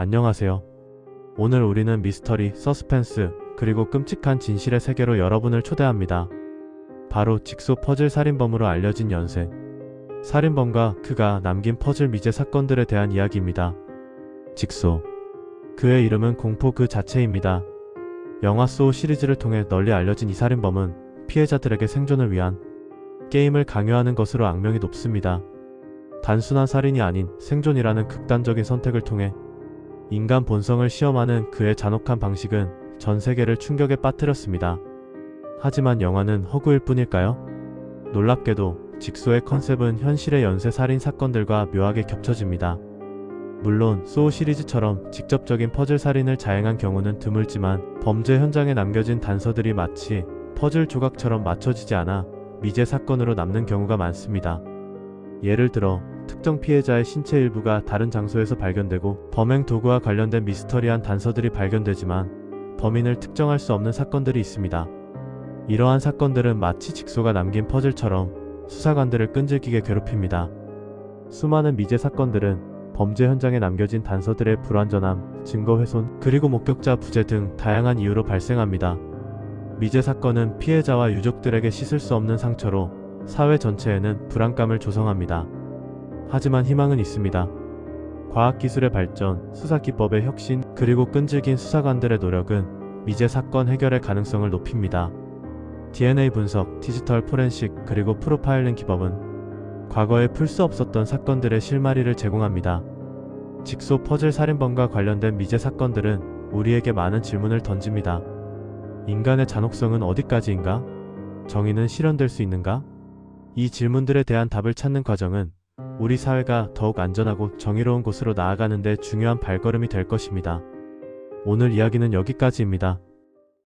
안녕하세요. 오늘 우리는 미스터리, 서스펜스, 그리고 끔찍한 진실의 세계로 여러분을 초대합니다. 바로 직소 퍼즐 살인범으로 알려진 연쇄. 살인범과 그가 남긴 퍼즐 미제 사건들에 대한 이야기입니다. 직소. 그의 이름은 공포 그 자체입니다. 영화 소우 시리즈를 통해 널리 알려진 이 살인범은 피해자들에게 생존을 위한 게임을 강요하는 것으로 악명이 높습니다. 단순한 살인이 아닌 생존이라는 극단적인 선택을 통해 인간 본성을 시험하는 그의 잔혹한 방식은 전 세계를 충격에 빠뜨렸습니다. 하지만 영화는 허구일 뿐일까요? 놀랍게도 직소의 컨셉은 현실의 연쇄 살인 사건들과 묘하게 겹쳐집니다. 물론 소우 시리즈처럼 직접적인 퍼즐 살인을 자행한 경우는 드물지만 범죄 현장에 남겨진 단서들이 마치 퍼즐 조각처럼 맞춰지지 않아 미제 사건으로 남는 경우가 많습니다. 예를 들어 특정 피해자의 신체 일부가 다른 장소에서 발견되고 범행 도구와 관련된 미스터리한 단서들이 발견되지만 범인을 특정할 수 없는 사건들이 있습니다. 이러한 사건들은 마치 직소가 남긴 퍼즐처럼 수사관들을 끈질기게 괴롭힙니다. 수많은 미제 사건들은 범죄 현장에 남겨진 단서들의 불완전함, 증거 훼손, 그리고 목격자 부재 등 다양한 이유로 발생합니다. 미제 사건은 피해자와 유족들에게 씻을 수 없는 상처로 사회 전체에는 불안감을 조성합니다. 하지만 희망은 있습니다. 과학기술의 발전, 수사기법의 혁신, 그리고 끈질긴 수사관들의 노력은 미제 사건 해결의 가능성을 높입니다. DNA 분석, 디지털 포렌식, 그리고 프로파일링 기법은 과거에 풀 수 없었던 사건들의 실마리를 제공합니다. 직소 퍼즐 살인범과 관련된 미제 사건들은 우리에게 많은 질문을 던집니다. 인간의 잔혹성은 어디까지인가? 정의는 실현될 수 있는가? 이 질문들에 대한 답을 찾는 과정은 우리 사회가 더욱 안전하고 정의로운 곳으로 나아가는 데 중요한 발걸음이 될 것입니다. 오늘 이야기는 여기까지입니다.